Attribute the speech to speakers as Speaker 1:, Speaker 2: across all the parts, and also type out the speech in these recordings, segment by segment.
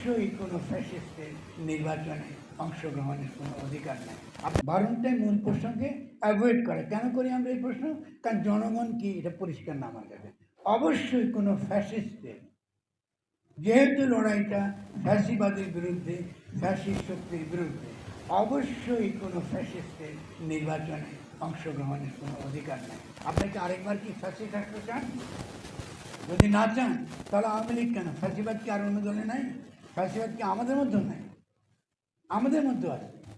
Speaker 1: অবশ্যই কোনো ফ্যাসিস্টের নির্বাচনে অংশগ্রহণের কোনো অধিকার নেই। বারণটাই মূল প্রসঙ্গে অ্যাভয়েড করে কেন করি আমরা এই প্রশ্ন? কারণ জনগণ কি? এটা পরিষ্কার না কাছে। অবশ্যই কোনো ফ্যাসিস্টের যেহেতু লড়াইটা ফ্যাসিবাদের বিরুদ্ধে, ফ্যাসিস্ট শক্তির বিরুদ্ধে, অবশ্যই কোনো ফ্যাসিস্টের নির্বাচনে অংশগ্রহণের কোনো অধিকার নেই। আপনাকে আরেকবার কি ফ্যাসিস্ট রাষ্ট্র চান? যদি না চান, তাহলে আওয়ামী লীগ কেন? ফ্যাসিবাদ কি আর অন্য দলে নাই? ফ্যাসিবাদ কি আমাদের মধ্যেও নাই? আমাদের মধ্যেও আছে।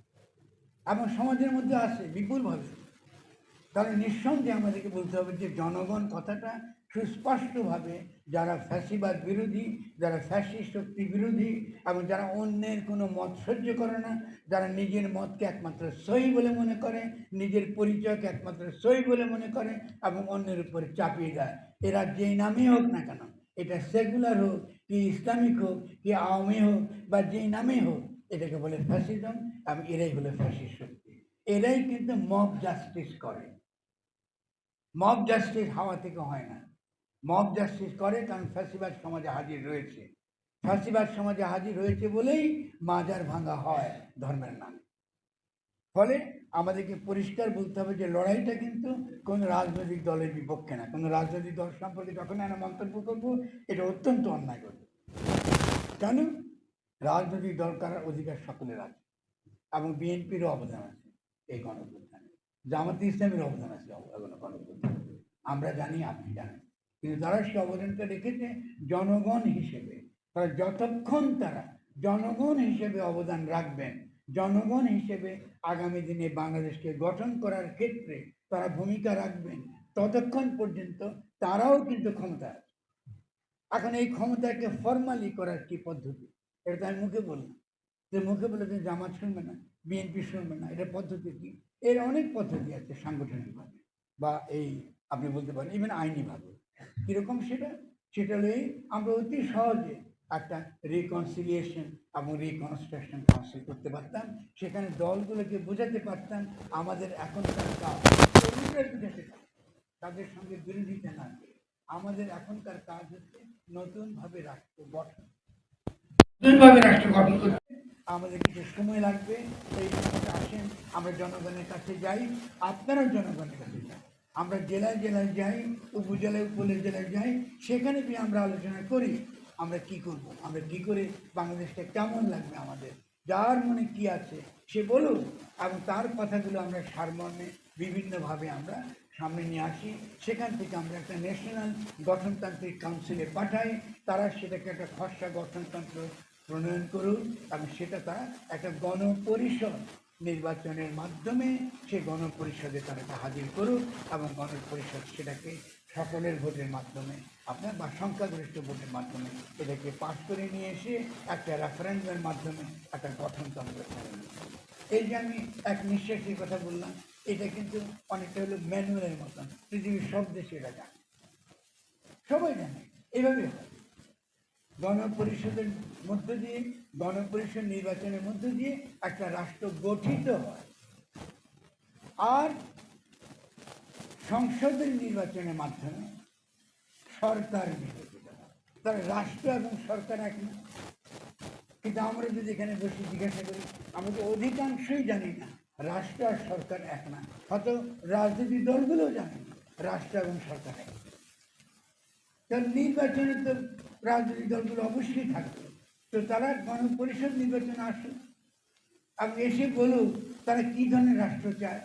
Speaker 1: এবং সমাজের মধ্যে আছে বিপুলভাবে। তাহলে নিঃসন্দেহে আমাদেরকে বলতে হবে যে জনগণ কথাটা সুস্পষ্টভাবে যারা ফ্যাসিবাদ বিরোধী, যারা ফ্যাসি শক্তি বিরোধী এবং যারা অন্যের কোনো মত সহ্য করে না, যারা নিজের মতকে একমাত্র সই বলে মনে করে, নিজের পরিচয়কে একমাত্র সই বলে মনে করে এবং অন্যের উপরে চাপিয়ে দেয়। এরা যেই নামেই হোক না কেন। এটা সেকুলার হোক, কি ইসলামিক হোক, কি আওয়ামী হোক, বা যেই নামেই হোক, এটাকে বলে ফ্যাসিজম এবং এরাই হলো ফ্যাসিস্ট শক্তি। এরাই কিন্তু মব জাস্টিস করে। মব জাস্টিস হাওয়া থেকে হয় না। মব জাস্টিস করে কারণ ফ্যাসিবাদ সমাজে হাজির রয়েছে। ফ্যাসিবাদ সমাজে হাজির হয়েছে বলেই মাজার ভাঙা হয় ধর্মের নামে। ফলে আমাদেরকে পরিষ্কার বলতে হবে যে লড়াইটা কিন্তু কোনো রাজনৈতিক দলের বিপক্ষে না। কোনো রাজনৈতিক দল সম্পর্কে যখন আমরা মন্তব্য করব, এটা অত্যন্ত অন্যায় করবে। কেন? রাজনৈতিক দল করার অধিকার সকলের আছে এবং বিএনপিরও অবদান আছে এই গণপ্রধানে জামাতে ইসলামের অবদান আছে গণপ্রধানে আমরা জানি, আপনি জানেন। কিন্তু তারা সে অবদানটা রেখেছে, জনগণ হিসেবে, তারা যতক্ষণ তারা জনগণ হিসেবে অবদান রাখবেন জনগণ হিসেবে আগামী দিনে বাংলাদেশকে গঠন করার ক্ষেত্রে তারা ভূমিকা রাখবেন। ততক্ষণ পর্যন্ত তারাও কিন্তু ক্ষমতা আছে। এখন এই ক্ষমতাকে ফর্মালি করার কি পদ্ধতি? এটা তো আমি মুখে বললাম। যে মুখে বলে যে জামাত শুনবে না, বিএনপি শুনবে না, এটা পদ্ধতি কি? এর অনেক পদ্ধতি আছে সাংগঠনিকভাবে বা এই আপনি বলতে পারেন ইভেন আইনিভাবে। কীরকম সেটা? সেটা হলে আমরা অতি সহজে একটা রিকনসিলিয়েশন এবং রিকনস্ট্রাকশন কাউন্সিল করতে পারতাম। সেখানে দলগুলোকে বোঝাতে পারতাম, আমাদের এখনকার কাজ। বুঝাতে তাদের সঙ্গে বিরোধিতা না আমাদের এখনকার কাজ হচ্ছে নতুনভাবে রাষ্ট্র গঠন। নতুনভাবে রাষ্ট্র গঠন করতে। আমাদের কিছু সময় লাগবে সময়টা আসেন, আমরা জনগণের কাছে যাই। আপনারাও জনগণের কাছে যাই আমরা জেলায় জেলায় যাই, উপজেলায় উপজেলায় যাই, সেখানে গিয়ে আমরা আলোচনা করি। আমরা কি করব? আমরা কি করে বাংলাদেশটা কেমন লাগবে আমাদের? যার মনে কি আছে, সে বলুন এবং তার কথাগুলো আমরা সারমর্মে বিভিন্নভাবে আমরা সামনে নিয়ে আসি। সেখান থেকে আমরা একটা ন্যাশনাল গঠনতান্ত্রিক কাউন্সিলে পাঠাই। তারা সেটাকে একটা খসড়া গঠনতন্ত্র প্রণয়ন করুন এবং সেটা তারা একটা গণপরিষদ নির্বাচনের মাধ্যমে সেই গণপরিষদে তারা হাজির করুক এবং গণপরিষদ সেটাকে সকলের ভোটের মাধ্যমে, আপনার বা সংখ্যাগরিষ্ঠ ভোটের মাধ্যমে এটাকে পাশ করে নিয়ে এসে একটা রেফারেন্ডামের মাধ্যমে একটা গঠনতন্ত্র এই যে আমি এক নিঃশ্বাসের কথা বললাম, এটা কিন্তু অনেকটা হলো ম্যানুয়ালের মতন। পৃথিবীর সব দেশে এটা জানে। সবাই জানে এইভাবে গণপরিষদের মধ্য দিয়ে, গণপরিষদ নির্বাচনের মধ্য দিয়ে একটা রাষ্ট্র গঠিত হয়। আর সংসদের নির্বাচনের মাধ্যমে সরকার তাহলে রাষ্ট্র এবং সরকার এক না কিন্তু আমরা যদি এখানে বসে জিজ্ঞাসা করি, আমরা তো অধিকাংশই জানি না, রাষ্ট্র আর সরকার এক না। হয়তো রাজনৈতিক দলগুলোও জানে না, রাষ্ট্র এবং সরকার এক। তার নির্বাচনে তো রাজনৈতিক দলগুলো অবশ্যই থাকবে। তো তারা গণপরিষদ নির্বাচনে আসুক। আপনি এসে বলুন তারা কী ধরনের রাষ্ট্র চায়।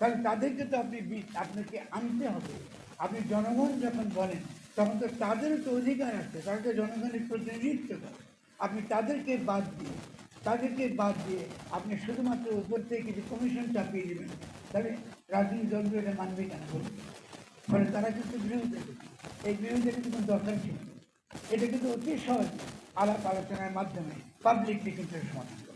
Speaker 1: কারণ তাদেরকে তো আপনি আপনাকে আনতে হবে। আপনি জনগণ যখন বলেন, তখন তো তাদেরও তো অধিকার আছে তারা তো জনগণের প্রতিনিধিত্ব করে। আপনি তাদেরকে বাদ দিয়ে, তাদেরকে বাদ দিয়ে আপনি শুধুমাত্র উপর থেকে কিছু কমিশন চাপিয়ে দেবেন, তাহলে রাজনৈতিক দলগুলো এটা মানবে কেন বলুন? ফলে তারা কিন্তু বিরোধিতা করছে। এই বিরোধিতা কিন্তু কোনো দরকার ছিল এটা কিন্তু অতি সহজ আলাপ আলোচনার মাধ্যমে পাবলিকলি কিন্তু সমাধান